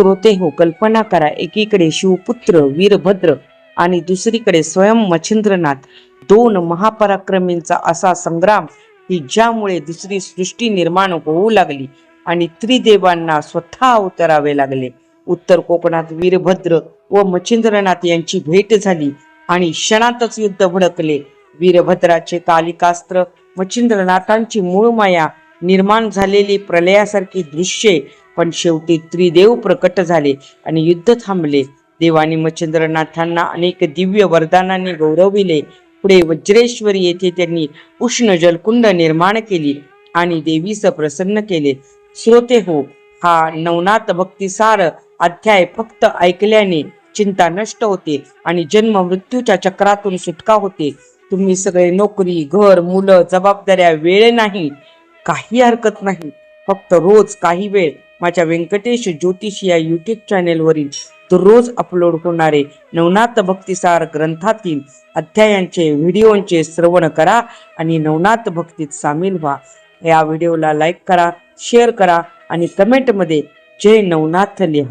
श्रोते हो कल्पना करा एकीकडे शिवपुत्र वीरभद्र आणि दुसरीकडे स्वयं मच्छिंद्रनाथ. दोन महापराक्रमींचा असा संग्राम की ज्यामुळे दुसरी सृष्टी निर्माण होऊ लागली आणि त्रिदेवांना स्वतः अवतरावे लागले. उत्तर कोकणात वीरभद्र व मच्छिंद्रनाथ यांची भेट झाली आणि क्षणातच युद्ध भडकले. वीरभद्राचे कालिकास्त्र मच्छिंद्रनाथांची मूळ माया निर्माण झालेली प्रलयासारखी दृश्ये पण शेवटी त्रिदेव प्रकट झाले आणि युद्ध थांबले. देवानी मच्छिंद्रनाथांना अनेक दिव्य वरदानाने गौरविले. पुढे वज्रेश्वरी येथे त्यांनी उष्ण जलकुंड निर्माण केली आणि देवीचं प्रसन्न केले. श्रोते हो हा नवनाथ भक्तिसार अध्याय फक्त ऐकल्याने चिंता नष्ट होते आणि जन्म मृत्यूच्या चक्रातून सुटका होते. तुम्ही सगळे नोकरी घर मुलं जबाबदाऱ्या वेळ नाही काही हरकत नाही. फक्त रोज काही वेळ माझ्या व्यंकटेश ज्योतिष या युट्यूब चॅनेलवरील दररोज अपलोड होणारे नवनाथ भक्तिसार ग्रंथातील अध्यायांचे व्हिडिओंचे श्रवण करा आणि नवनाथ भक्तीत सामील व्हा. या व्हिडिओला लाईक करा शेअर करा आणि कमेंटमध्ये जय नवनाथ लिहा.